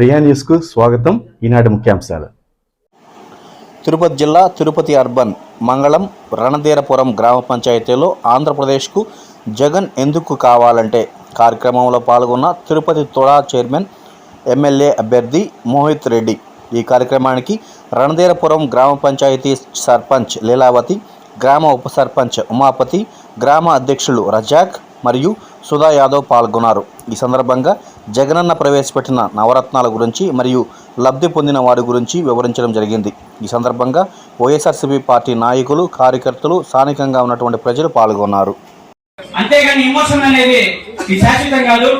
ప్రియా న్యూస్కు స్వాగతం. ఈనాటి ముఖ్యాంశాలు. తిరుపతి జిల్లా తిరుపతి అర్బన్ మంగళం రణధీరపురం గ్రామ పంచాయతీలో ఆంధ్రప్రదేశ్కు జగన్ ఎందుకు కావాలంటే కార్యక్రమంలో పాల్గొన్న తిరుపతి తొడా చైర్మన్ ఎమ్మెల్యే అభ్యర్థి మోహిత్ రెడ్డి. ఈ కార్యక్రమానికి రణధీరపురం గ్రామ పంచాయతీ సర్పంచ్ లీలావతి గ్రామ ఉప సర్పంచ్ ఉమాపతి గ్రామ అధ్యక్షులు రజాక్ మరియు సుధా యాదవ్ పాల్గొన్నారు. ఈ సందర్భంగా జగనన్న ప్రవేశపెట్టిన నవరత్నాల గురించి మరియు లబ్ధి పొందిన వారి గురించి వివరించడం జరిగింది. ఈ సందర్భంగా వైఎస్ఆర్సీపీ పార్టీ నాయకులు కార్యకర్తలు స్థానికంగా ఉన్నటువంటి ప్రజలు పాల్గొన్నారు. అంతేగాని ఇమోషన్ అనేది శాశ్వతం కాదు.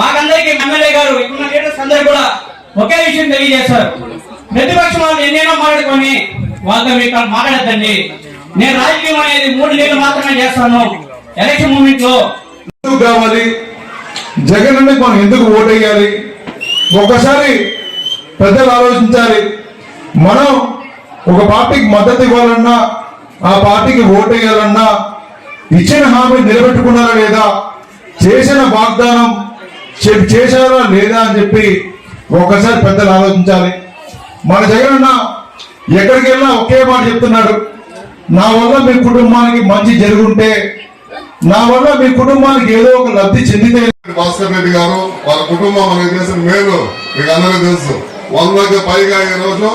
మాకందరికీ ఎమ్మెల్యే గారు ఇప్పుడున్న లీడర్స్ అందరూ కూడా ఒకే విషయం తెలియజేశారు. ప్రతిపక్షం వాళ్ళు ఎన్నైనా మాట్లాడుకొని వాళ్ళతో మీకు మాట్లాడద్దండి. నేను రాజకీయం అనేది మూడు నెలలు మాత్రమే చేస్తాను. ఎలక్షన్ మూమెంట్లో కావాలి? జగన్ అంటే మనం ఎందుకు ఓటేయాలి? ఒకసారి ప్రజలు ఆలోచించాలి. మనం ఒక పార్టీకి మద్దతు ఇవ్వాలన్నా ఆ పార్టీకి ఓటేయాలన్నా ఇచ్చిన హామీ నిలబెట్టుకున్నారా లేదా? చేసిన వాగ్దానం చె- చేశారా లేదా అని చెప్పి ఒక్కసారి పెద్దలు ఆలోచించాలి. మన జగన్ అన్న ఎక్కడికి వెళ్ళినా ఒకే మాట చెప్తున్నాడు. నా వల్ల మీ కుటుంబానికి మంచి జరుగుంటే నా వల్ల మీ కుటుంబానికి ఏదో ఒక లబ్ధి చెందితే భాస్కర్ రెడ్డి గారు వాళ్ళ కుటుంబం మనకి చేసిన మేలు మీకు అందరికీ తెలుసు. వందకి పైగా ఈ రోజు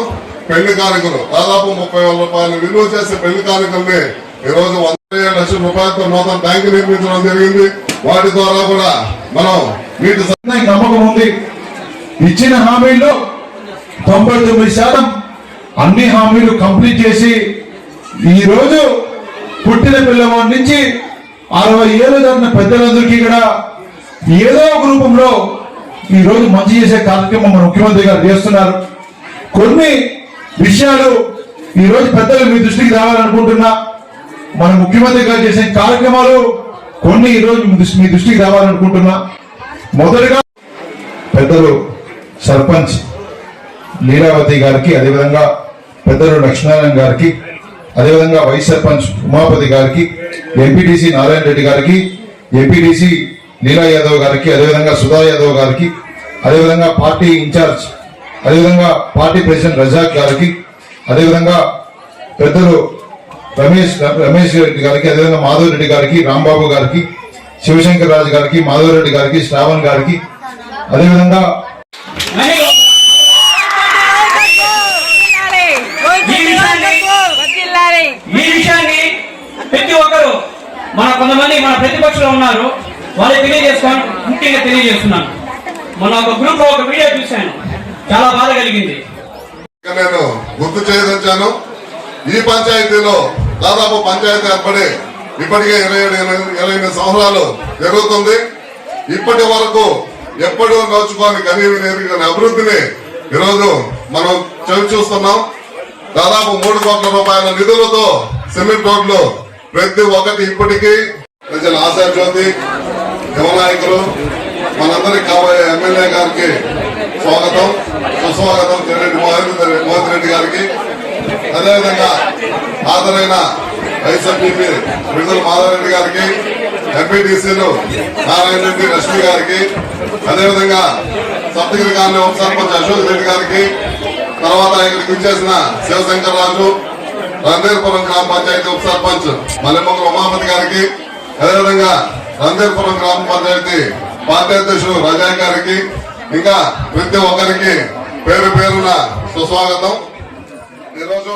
పెళ్ళి కానుకలు దాదాపు ముప్పై వేల రూపాయలు విలువ చేసే పెళ్ళి కానుకల్ని ఈ రోజు వంద లక్షల రూపాయలతో నూతన ట్యాంక్ నిర్మించడం జరిగింది. వాటి ద్వారా కూడా మనం నాకు నమ్మకం ఉంది. ఇచ్చిన హామీలు తొంభై తొమ్మిది శాతం అన్ని హామీలు కంప్లీట్ చేసి ఈ రోజు పుట్టిన పిల్లవాడి నుంచి అరవై ఏళ్ళు దాటిన పెద్దలందరికీ కూడా ఏదో ఒక రూపంలో ఈ రోజు మంచి చేసే కార్యక్రమం మన ముఖ్యమంత్రి గారు చేస్తున్నారు. కొన్ని విషయాలు ఈ రోజు పెద్దలు మీ దృష్టికి రావాలనుకుంటున్నా. మన ముఖ్యమంత్రి గారు చేసే కార్యక్రమాలు కొన్ని ఈరోజు మీ మీ దృష్టికి రావాలనుకుంటున్నా. మొదటగా పెద్దలు సర్పంచ్ లీలావతి గారికి అదేవిధంగా పెద్దలు లక్ష్మీనారాయణ గారికి అదేవిధంగా వైస్ సర్పంచ్ ఉమాపతి గారికి ఎంపీటీసీ నారాయణ రెడ్డి గారికి ఎంపీటీసీ నీలా యాదవ్ గారికి అదేవిధంగా సుధా యాదవ్ గారికి అదేవిధంగా పార్టీ ఇన్ఛార్జ్ అదేవిధంగా పార్టీ ప్రెసిడెంట్ రజాక్ గారికి అదేవిధంగా పెద్దలు రమేష్ రమేష్ రెడ్డి గారికి అదేవిధంగా మాధవ్ రెడ్డి గారికి రాంబాబు గారికి శివశంకర్ రాజు గారికి మాధవ్ రెడ్డి గారికి శ్రావణ్ గారికి అదేవిధంగా మన కొంతమంది మన ప్రతిపక్షంలో ఉన్నారు. వాళ్ళు తెలియజేసుకోవాలి ముఖ్యంగా తెలియజేస్తున్నాను. మొన్న ఒక గ్రూప్లో ఒక వీడియో చూశాను. చాలా బాధ కలిగింది. నేను గుర్తు చేయదలిచాను. ఈ పంచాయతీలో దాదాపు పంచాయతీ ఏర్పడి ఇప్పటికే ఇరవై ఏడు ఇరవై ఇరవై ఎనిమిది సంవత్సరాలు జరుగుతుంది. ఇప్పటి వరకు ఎప్పుడూ నోచుకోని కనీవి నేర్చుకునే అభివృద్ధిని ఈరోజు మనం చవి చూస్తున్నాం దాదాపు మూడు కోట్ల రూపాయల నిధులతో సిమెంట్ రోడ్లు ప్రతి ఒక్కటి ఇప్పటికీ ప్రజల ఆశా జ్యోతి మనందరికి కాబోయే ఎమ్మెల్యే గారికి స్వాగతం సుస్వాగతం చెరెడ్డి మోహన్ మోహన్ రెడ్డి గారికి. అదేవిధంగా హాజరైన వైఎస్ఆర్టీపీ విడుదల మాధవరెడ్డి గారికి ఎంపీటీసీలు నారాయణ రెడ్డి లక్ష్మి గారికి అదేవిధంగా సప్తగిరి గారిని ఉప సర్పంచ్ అశోక్ రెడ్డి గారికి తర్వాత ఇక్కడికి విచ్చేసిన శివశంకర్ రాజు రందేర్పురం గ్రామ పంచాయతీ ఉప సర్పంచ్ మల్లెమ్మకుల ఉమాపతి గారికి అదేవిధంగా రందేర్పురం గ్రామ పంచాయతీ పార్టీ అధ్యక్షుడు రజా గారికి ఇంకా ప్రతి ఒక్కరికి పేరు పేరున సుస్వాగతం. ఈరోజు